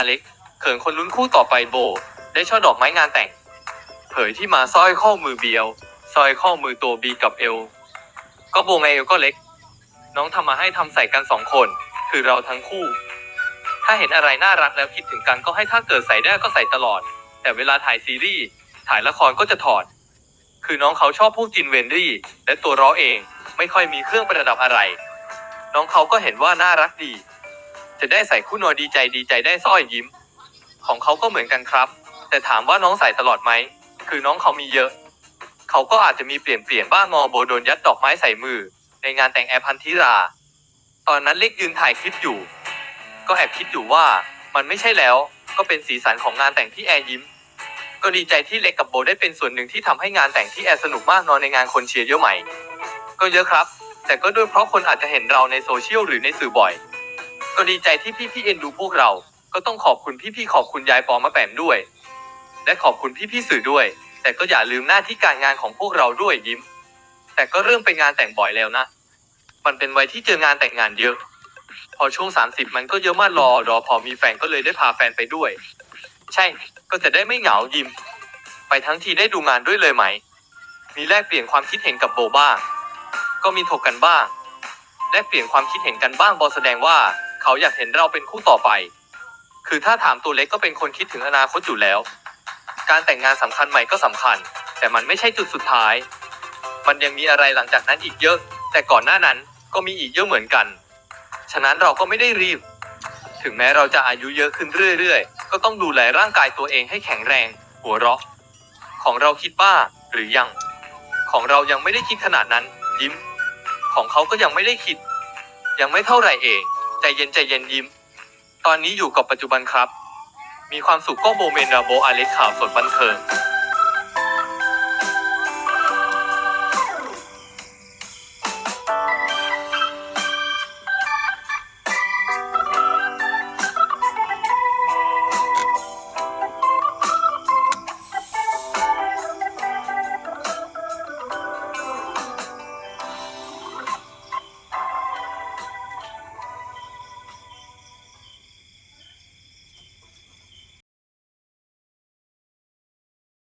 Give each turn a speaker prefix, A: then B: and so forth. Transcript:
A: อเล็กเขินคนลุ้นคู่ต่อไปโบ ได้ช่อดอกไม้งานแต่ง เผยที่มาสร้อยข้อมือเบียวสร้อยข้อมือตัวบีกับเอวก็โบไงเอวก็เล็ก น้องทำมาให้ทำใส่กันสองคน คือเราทั้งคู่ ถ้าเห็นอะไรน่ารักแล้วคิดถึงกันก็ให้ถ้าเกิดใส่ได้ก็ใส่ตลอด แต่เวลาถ่ายซีรีส์ถ่ายละครก็จะถอด คือน้องเขาชอบพวกจินเวนรี่ และตัวร้อเองไม่ค่อยมีเครื่องประดับอะไร น้องเขาก็เห็นว่าน่ารักดี จะได้ใส่คู่นอนดีใจดีใจได้สร้อยยิ้ม ของเขาก็เหมือนกันครับ แต่ถามว่าน้องใส่ตลอดไหม คือน้องเขามีเยอะ เขาก็อาจจะมีเปลี่ยนเปลี่ยนบ้างงอโบโดนยัดดอกไม้ใส่มือ ในงานแต่งแอร์พันธิรา ตอนนั้นเล็กยืนถ่ายคลิปอยู่ ก็แอบคิดอยู่ว่ามันไม่ใช่แล้ว ก็เป็นสีสันของงานแต่งที่แอร์ยิ้ม ก็ดีใจที่เล็กกับโบได้เป็นส่วนหนึ่งที่ทำให้งานแต่งที่แอร์สนุกมากนอนในงานคนเชียร์เยอะใหม่ก็เยอะครับ แต่ก็ด้วยเพราะคนอาจจะเห็นเราในโซเชียลหรือในสื่อบ่อย ก็ดีใจที่พี่ๆเอ็นดูพวกเรา ก็ต้องขอบคุณพี่ๆขอบคุณยายปอมาแปมด้วย และขอบคุณพี่ๆสื่อด้วย แต่ก็อย่าลืมหน้าที่การงานของพวกเราด้วยยิ้ม แต่ก็เริ่มเป็นงานแต่งบ่อยแล้วนะ มันเป็นวัยที่เจองานแต่งงานเยอะ พอช่วง 30 มันก็เยอะมากรอรอพอมีแฟนก็เลยได้พาแฟนไปด้วย ใช่ ก็จะได้ไม่เหงายิ้ม ไปทั้งทีได้ดูงานด้วยเลยไหม มีแลกเปลี่ยนความคิดเห็นกับโบบ้าง ก็มีถกกันบ้าง แลกเปลี่ยนความคิดเห็นกันบ้างบอแสดงว่า เขาอยากเห็นเราเป็นคู่ต่อไป คือถ้าถามตัวเล็กก็เป็นคนคิดถึงอนาคตอยู่แล้ว การแต่งงานสำคัญใหม่ก็สำคัญ แต่มันไม่ใช่จุดสุดท้าย มันยังมีอะไรหลังจากนั้นอีกเยอะ แต่ก่อนหน้านั้นก็มีอีกเยอะเหมือนกัน ฉะนั้นเราก็ไม่ได้รีบ ถึงแม้เราจะอายุเยอะขึ้นเรื่อยๆ ก็ต้องดูแลร่างกายตัวเองให้แข็งแรง หัวเราะ ของเราคิดบ้าหรือยัง ของเรายังไม่ได้คิดขนาดนั้น ยิ้ม ของเขาก็ยังไม่ได้คิด ยังไม่เท่าไหร่เอง ใจเย็นใจเย็นยิ้ม ตอนนี้อยู่กับปัจจุบันครับ มีความสุขก็โมเมนต์ราโบอาเล็กข่าวสดบันเทิง